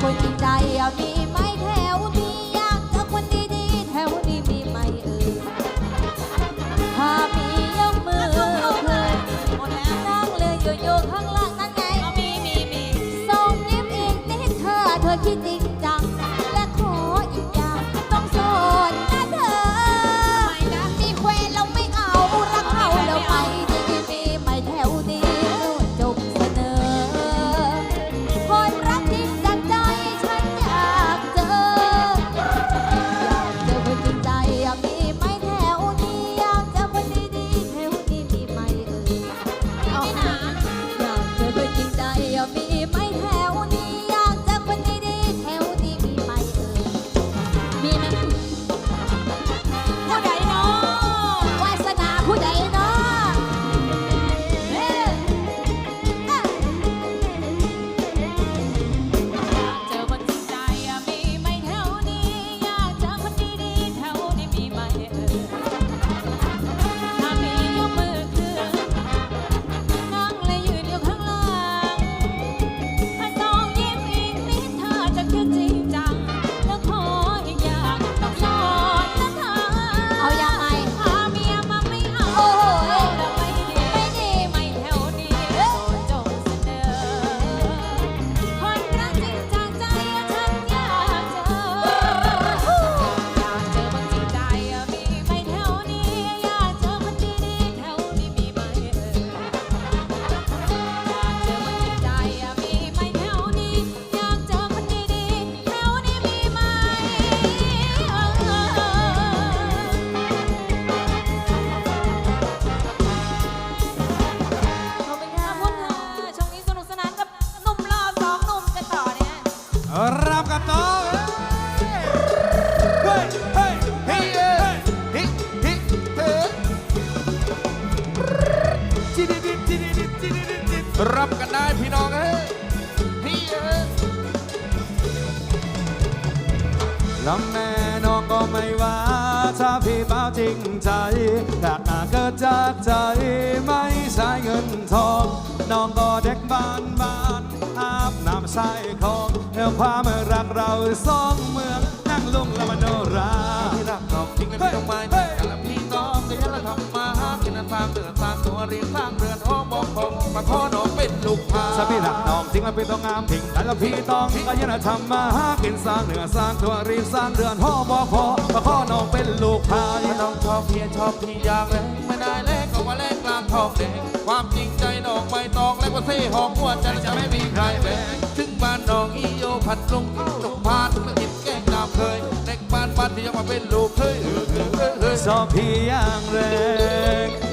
voi tinta e a ใจอยากอาเกิดจากใจไม่ใช่เงินทองน้องก็เด็กบ้านบ้านอาบน้ำใส่ของเรื่องความรักเราสองเมืองนั่งลุงละมโนราพี่รักน้องจริงไม่ต้องม นทาเรียนสร้างเรือนห้องมองผมมาขอน้องเป็นลูกพาถ้าพี่รักน้องจริงแล้วพี่ต้องงามทิ้งแต่แล้วพี่ต้องก็ยังทำมาหากินสร้างเหนือสร้างตัวรีสร้างเรือนห้องบอกพอมาขอน้องเป็นลูกพาน้องชอบเพียชอบพี่อยากแรงไม่ได้แลกก็ว่าแลกกลางทองแดงความจริงใจน้องไม่ตองและว่าเซ่หอมหัวใจจะไม่มีใครแบกถึงบ้านน้องอีโยผัดลงตกพานและกินแกงดำเคยเด็กบ้านบ้านที่ยังมาเป็นลูกเคยเออเออเออเออชอบพี่อย่างแรง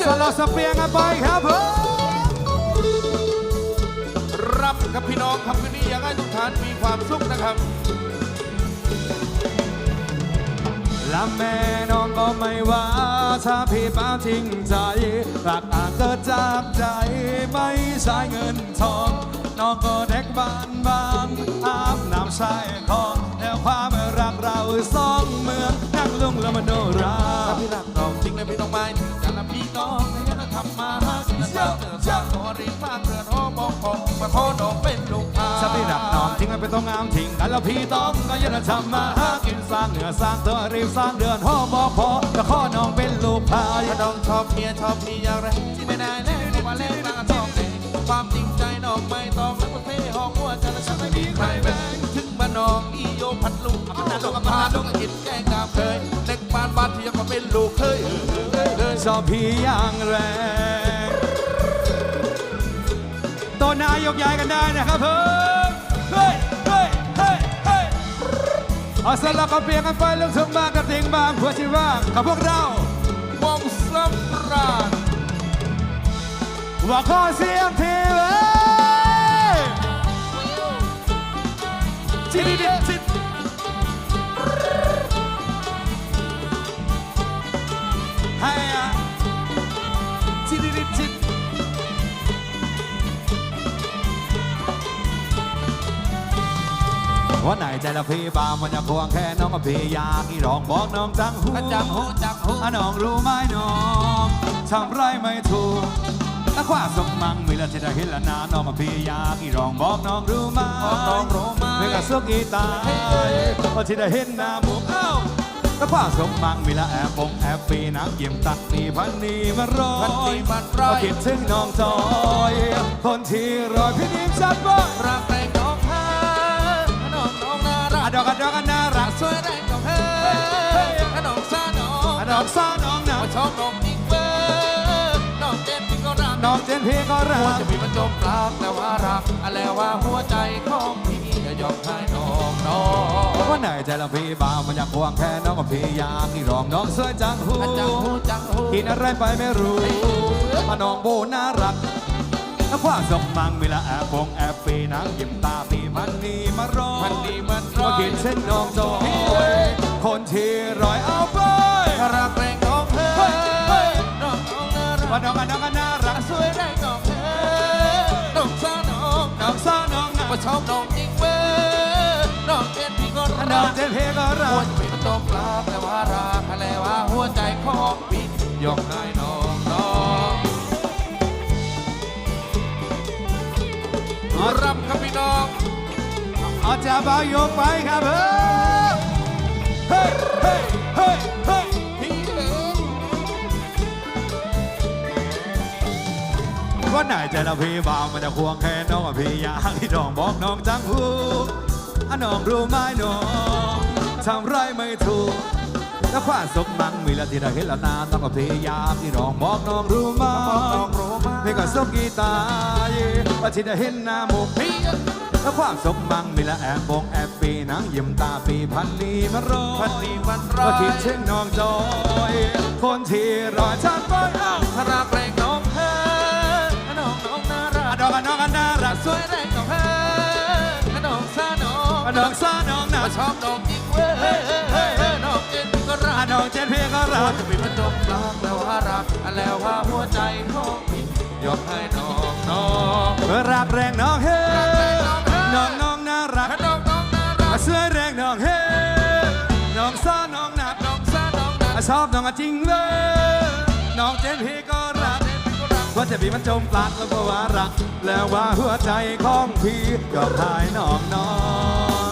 เอาสลับสเปียงกันไปครับผมรับกับพี่น้องครับคืนนี้อยากให้ทุกท่านมีความสุขนะครับ และแม่น้องก็ไม่ว่าถ้าพี่ป้าทิ้งใจรักอาจเกิดจากใจไม่ใช่เงินทองน้องก็เด็กบ้านบางอาบน้ำใส่ของแล้วความรักเราสองเมืองนั่งลุงละมโนรา ถ้าพี่รักน้องจริงเลยพี่ต้องไม่ พี่น้องให้เราทำมาหากินแล้วเติมสร้างตัวรีบสร้างเรือนหอมองผมมาขอน้องเป็นลูกพาถ้าพี่รักน้องทิ้งมันเป็นต้องงามทิ้งกันแล้วพี่ต้องก็ยังทำมาหากินสร้างเหนือสร้างตัวรีบสร้างเดือนห้องบอพอก็ขอน้องเป็นลูกพายถ้าน้องชอบเมียชอบพี่อย่างไรที่ไม่ได้แน่ที่ว่าเล่นตาชอบเด็กความจริงใจน้องไม่ต้องแล้วก็เท่ห้องหัวใจและฉันไม่มีใครแบ่งถึงบ้านน้องอีโยพัดลุงพัดลุงกับพาลุงกินแกงดำเคยเด็กบ้านบ้านที่ยังมาเป็นลูกเคย เออเออเออเออชอบพี่อย่างแรงตัวนายกย้ายกันได้นะครับเพิ่มเฮ้ยเฮ้ยเฮ้ยเฮ้ยเอาสลับกันเปลี่ยนกันไปลูกทุ่งบ้างกับติงบ้างเพื่อชีว่างกับพวกเราวงสำราญว่าขอเสียงทีเลยจิตจิตให้ วันไหนใจละพี่บ้ามันจะควงแค่น้องกับพี่อยากอีร้องบอกน้องจังหูจังหูจังหูอะน้องรู้ไหมน้องทำไรไม่ถูกถ้าความสมมังมีละที่ได้เห็นละนาน้องกับพี่อยากอีร้องบอกน้องรู้ไหมบอกน้องรู้ไหมไม่กระสุกอีตายพอที่ได้เห็นหน้าหมูเอ้าถ้าความสมมังมีละแอบปงแอบปีนักเยี่ยมตักมีพันนีมารอพันนียมันร้อยก็คิดถึงน้องจอย คนที่รอยพี่นิ่มชัดบ่รัก ดอกกันดอกกันน่ารักสวยแรงน้องเธอน้องซาน้องดอกซาน้องนะชอบน้องจริงเว้ยน้องเจ็บพี่ก็รักน้องเจนพี่ก็รัหัวกจะมีมันจมปลากแต่ว่ารักอะแล้วว่าหัวใจของพี่จะยอมให้น้องน้องวันไหนใจละพี่บ่าวมันอยากควงแค่น้องกับพี่อยากที่ร้องน้องสวยจังหูจังหูจังหูกินอะไรไปไม่รู้มาน้องโบน่ารัก ถ้าความสมังมีละแอบปงแอบปีนังยิ้มตาปีมันนีมารอพันดีมันร้อยกินเส้นน้องจอยคนที่รอยเอาไปรักแรงน้องเธอน้องน่ารัว่ากน้องน้องน่ารักสวยแรงน้องเธอน้องซาน้องน้องซ่าน้องนะว่าชอบน้องจริงเว้ยน้องเจ็บพี่ก็รักน้องเจนพี่ก็รัหัวกจะมีมันจมปลากแต่ว่ารักแล้วว่าหัวใจของพี่ยอมให้ จะบาวโยกไปครับเฮ้ยเฮ้ยเฮ้ยเฮ้ยพี่เอ๋ยวันไหนใจละพี่บ่าวมันจะควงแค่น้องกับพี่อยากที่น้องบอกน้องจังหูอะน้องรู้ไหมน้องทำไรไม่ถูกแล้วความสมมังมีละที่ได้เห็นละนานน้องกับพี่ยากที่น้องบอกน้องรู้ไหมน้องรู้ไหมพี่ก็สกกีตาเยว่าที่ได้เห็นหน้าหมุกพี่ แล้วความสมมังมีละแอบบงแอบปีนังยิ้มตาปีพันนีมารอพันดีมันร้อก็ยคิดถึงน้องจอย คนที่รอฉันไปเอ้าถ้ารักแรงน้องเธอน้องน้องน่ารัอะกดอกกันน้องกันน่ารักสวยแรงน้องเธอน้องซาน้องอะดอกซ่าน้องนะว่าชอบน้องจริงเว้ยน้องเจ็บพี่ก็ก็รักน้องเจนพี่ก็รัว่ากจะเป็นมันจมรักแล้วว่ารักแล้วว่าหัวใจของพี่ยกให้น้องน้องรักแรงน้องเฮ้รักแรง น้องเฮ้น้องน้องน่ารักน้องน้องน่ารักเสื้อแรงน้องเฮ้น้องซ่าน้องหนักน้องซ่าน้องนักชอบน้องอะจริงเลยน้องเจนพี่ก็รักว่าจะพี่มันจมปลักแล้วก็ว่ารัก แล้วว่าหัวใจของพี่ก็พายน้องน้อ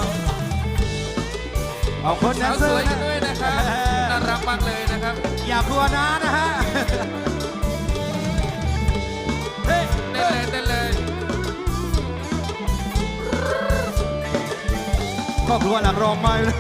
งเอาคนแดสานวเซสอวยร์กันนะด้วยนะครับน่ารักมากเลยนะครับ อย่ากลัวนะนะฮะ ครอบครัวหลังรองไม่เลย